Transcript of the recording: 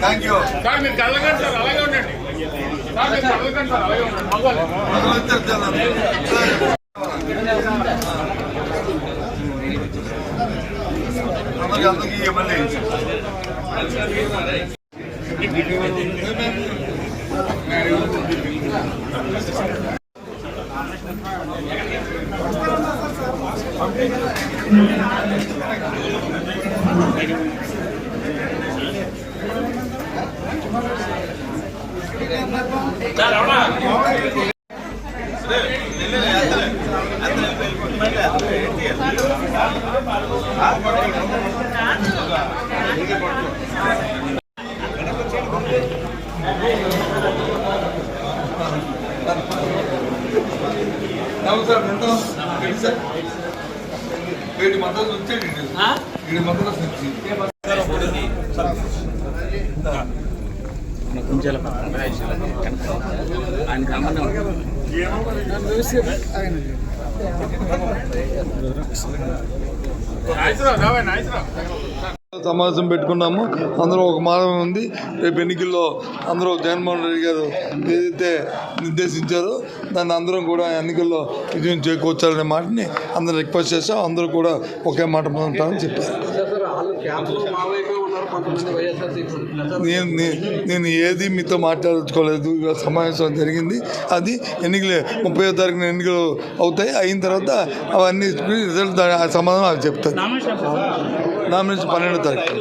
Thank you sir మీరు కళ్ళకండి sir అలాగే ఉండండి. సార్ మీరు కళ్ళకండి సార్ అలాగే ఉండండి. మగవాళ్ళు. అందరికి అందరికి ఇవ్వండి నమస్కారం ఎంత సార్ వీడి మద్దతు వచ్చేది వీడి మద్దతు వచ్చింది నాయసరావు ఆయన సమావేశం పెట్టుకున్నాము. అందరూ ఒక మార్గం ఉంది. రేపు ఎన్నికల్లో అందరూ జగన్మోహన్ రెడ్డి గారు ఏదైతే నిర్దేశించారో దాన్ని అందరం కూడా ఎన్నికల్లో విజయం చేకూర్చాలనే మాటని అందరూ రిక్వెస్ట్ చేస్తాం అందరూ కూడా ఒకే మాట ఉంటారని చెప్పారు. నేను నేను ఏది మీతో మాట్లాడుకోలేదు. ఇవాళ సమావేశం జరిగింది. అది ఎన్నికలు ముప్పై తారీఖున ఎన్నికలు అవుతాయి. అయిన తర్వాత అవన్నీ రిజల్ట్ సమాధానం అది చెప్తారు. నామినేషన్ పన్నెండో తారీఖు.